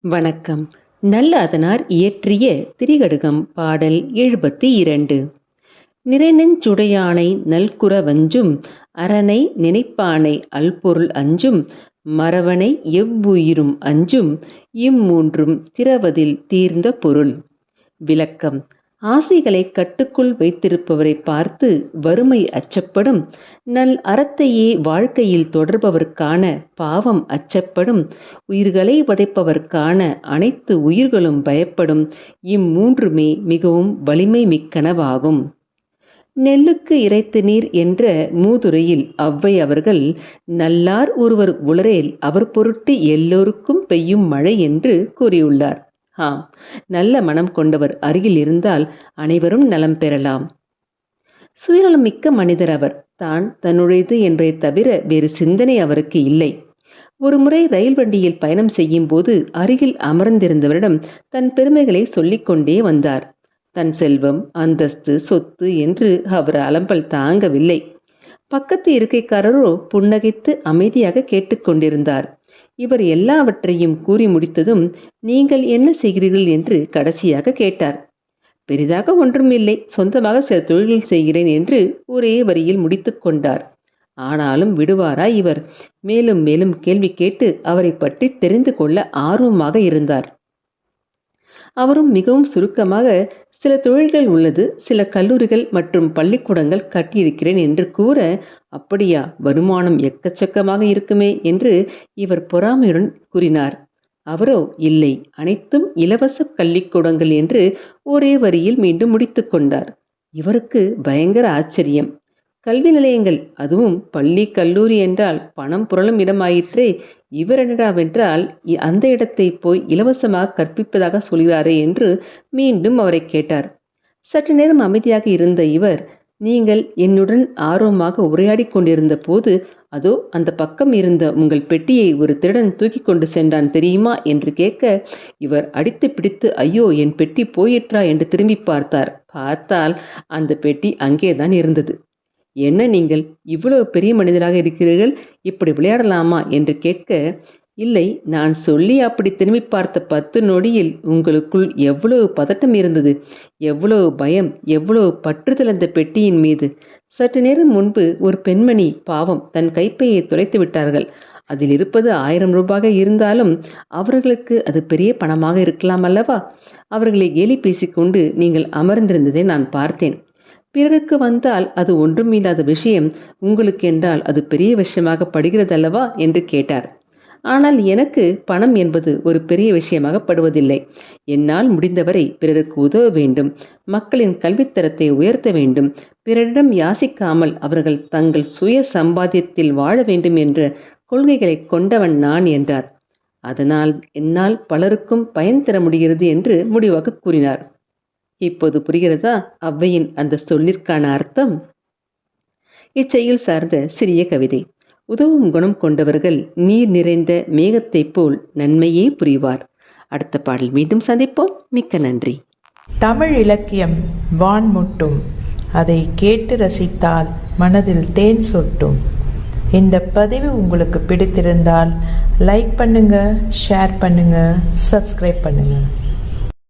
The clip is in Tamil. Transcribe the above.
வணக்கம். நல்லாதனார் இயற்றிய திரிகடுகம் பாடல் எழுபத்தி இரண்டு. நிறைநெஞ்சுடையானை நல்குறவஞ்சும் அரணை நினைப்பானை அல்பொருள் அஞ்சும் மறவனை எவ்வுயிரும் அஞ்சும் இம்மூன்றும் திறவதில் தீர்ந்த பொருள். விளக்கம். ஆசைகளை கட்டுக்குள் வைத்திருப்பவரை பார்த்து வறுமை அச்சப்படும் நல் அறத்தையே வாழ்க்கையில் தொடர்பவர்க்கான பாவம் அச்சப்படும் உயிர்களை உதைப்பவர்க்கான அனைத்து உயிர்களும் பயப்படும் இம்மூன்றுமே மிகவும் வலிமை மிக்கனவாகும். நெல்லுக்கு இறைத்து நீர் என்ற மூதுரையில் அவ்வை அவர்கள் நல்லார் ஒருவர் உளரேல் அவர் பொருட்டு எல்லோருக்கும் பெய்யும் மழை என்று கூறியுள்ளார். ஆம் நல்ல மனம் கொண்டவர் அருகில் இருந்தால் அனைவரும் நலம் பெறலாம். சுயநலம் மிக்க மனிதர் அவர். தான் தன்னுடையது என்பதை தவிர வேறு சிந்தனை அவருக்கு இல்லை. ஒருமுறை ரயில் வண்டியில் பயணம் செய்யும் போது அருகில் அமர்ந்திருந்தவரிடம் தன் பெருமைகளை சொல்லிக்கொண்டே வந்தார். தன் செல்வம் அந்தஸ்து சொத்து என்று அவர் அலம்பல் தாங்கவில்லை. பக்கத்து இருக்கைக்காரரோ புன்னகைத்து அமைதியாக கேட்டுக்கொண்டிருந்தார் இவர் எல்லாவற்றையும் கூறி முடித்ததும் நீங்கள் என்ன செய்கிறீர்கள் என்று கடைசியாக கேட்டார். பெரிதாக ஒன்றும் இல்லை சொந்தமாக சில தொழில்கள் செய்கிறேன் என்று ஒரே வரியில் முடித்து கொண்டார். ஆனாலும் விடுவாரா இவர்? மேலும் மேலும் கேள்வி கேட்டு அவரை பற்றி தெரிந்து கொள்ள ஆர்வமாக இருந்தார். அவரும் மிகவும் சுருக்கமாக சில தொழில்கள் உள்ளது சில கல்லூரிகள் மற்றும் பள்ளிக்கூடங்கள் கட்டியிருக்கிறேன் என்று கூற அப்படியா வருமானம் எக்கச்சக்கமாக இருக்குமே என்று இவர் பொறாமையுடன் கூறினார். அவரோ இல்லை அனைத்தும் இலவச கல்விக்கூடங்கள் என்று ஒரே வரியில் மீண்டும் முடித்து கொண்டார். இவருக்கு பயங்கர ஆச்சரியம். கல்வி நிலையங்கள் அதுவும் பள்ளி கல்லூரி என்றால் பணம் புரளும் இடமாயிற்றே. இவர் என்னடாவென்றால் அந்த இடத்தை போய் இலவசமாக கற்பிப்பதாக சொல்கிறாரே என்று மீண்டும் அவரை கேட்டார். சற்று நேரம் அமைதியாக இருந்த இவர் நீங்கள் என்னுடன் ஆர்வமாக உரையாடி கொண்டிருந்த போது அதோ அந்த பக்கம் இருந்த உங்கள் பெட்டியை ஒரு திருடன் தூக்கி கொண்டு சென்றான் தெரியுமா? என்று கேட்க இவர் அடித்து பிடித்து ஐயோ என் பெட்டி போயிற்றா? என்று திரும்பி பார்த்தார். பார்த்தால் அந்த பெட்டி அங்கேதான் இருந்தது. என்ன நீங்கள் இவ்வளவு பெரிய மனிதராக இருக்கிறீர்கள்? இப்படி விளையாடலாமா என்று கேட்க இல்லை நான் சொல்லி அப்படி திரும்பி பார்த்த பத்து நொடியில் உங்களுக்குள் எவ்வளவு பதட்டம் இருந்தது எவ்வளவு பயம் எவ்வளவு பற்றுதல் அந்த பெட்டியின் மீது. சற்று நேரம் முன்பு ஒரு பெண்மணி பாவம் தன் கைப்பையை துளைத்து விட்டார்கள். அதில் இருப்பது ஆயிரம் ரூபாக இருந்தாலும் அவர்களுக்கு அது பெரிய பணமாக இருக்கலாம் அல்லவா? அவர்களை கேலி பேசிக்கொண்டு நீங்கள் அமர்ந்திருந்ததை நான் பார்த்தேன். பிறருக்கு வந்தால் அது ஒன்றுமில்லாத விஷயம். உங்களுக்கு என்றால் அது பெரிய விஷயமாக படுகிறதல்லவா? என்று கேட்டார். ஆனால் எனக்கு பணம் என்பது ஒரு பெரிய விஷயமாக படுவதில்லை. என்னால் முடிந்தவரை பிறருக்கு உதவ வேண்டும். மக்களின் கல்வித்தரத்தை உயர்த்த வேண்டும். பிறரிடம் யாசிக்காமல் அவர்கள் தங்கள் சுய சம்பாத்தியத்தில் வாழ வேண்டும் என்ற கொள்கைகளை கொண்டவன் நான் என்றார். அதனால் என்னால் பலருக்கும் பயன் தர முடிகிறது என்று முடிவாக கூறினார். இப்போது புரிகிறதா? அவ்வையின் அந்த சொல்லிற்கான அர்த்தம்? இச்செயல் சார்ந்த சிறிய கவிதை. உதவும் குணம் கொண்டவர்கள் நீர் நிறைந்த மேகத்தைப் போல் நன்மையே புரிவார். அடுத்த பாடல் மீண்டும் சந்திப்போம். மிக்க நன்றி. தமிழ் இலக்கியம் வான்முட்டும். அதை கேட்டு ரசித்தால் மனதில் தேன் சொட்டும். இந்த பதிவு உங்களுக்கு பிடித்திருந்தால் லைக் பண்ணுங்க ஷேர் பண்ணுங்க சப்ஸ்கிரைப் பண்ணுங்கள்